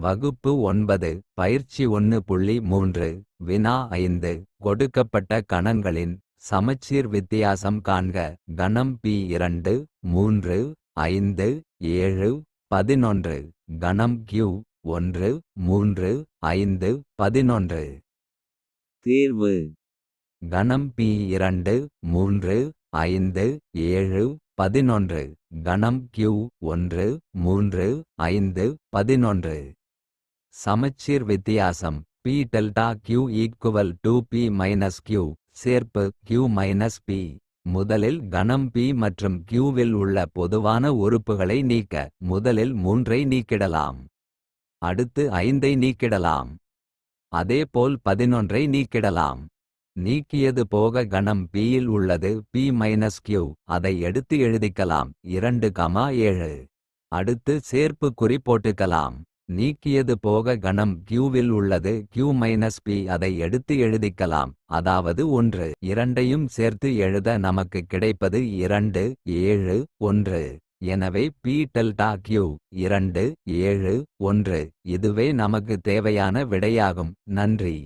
வகுப்பு ஒன்பது பயிற்சி ஒன்னு புள்ளி மூன்று வினா ஐந்து கொடுக்கப்பட்ட கணங்களின் சமச்சீர் வித்தியாசம் காண்க. கணம் பி இரண்டு மூன்று ஐந்து ஏழு பதினொன்று. கணம் கியூ ஒன்று மூன்று ஐந்து பதினொன்று. தேர்வு. கணம் பி இரண்டு மூன்று ஐந்து ஏழு பதினொன்று. கணம் கியூ ஒன்று மூன்று ஐந்து பதினொன்று. சமச்சீர் வித்தியாசம். B delta Q equal to B minus Q சேர்ப்பு கியூ மைனஸ் பி முதலில் கணம் பி மற்றும் கியூவில் உள்ள பொதுவான உறுப்புகளை நீக்க முதலில் மூன்றை நீக்கிடலாம். அடுத்து ஐந்தை நீக்கிடலாம். அதேபோல் பதினொன்றை நீக்கிடலாம். நீக்கியது போக கணம் பியில் உள்ளது பி மைனஸ் கியூ அதை எடுத்து எழுதிக்கலாம். இரண்டு கமா ஏழு. அடுத்து சேர்ப்பு குறி போட்டுக்கலாம். நீக்கியது போக கணம் கியூவில் உள்ளது கியூ மைனஸ் பி அதை எடுத்து எழுதிக்கலாம். அதாவது ஒன்று இரண்டையும் சேர்த்து எழுத நமக்கு கிடைப்பது இரண்டு ஏழு ஒன்று. எனவே பி டெல்டா கியூ இரண்டு ஏழு ஒன்று. இதுவே நமக்கு தேவையான விடையாகும். நன்றி.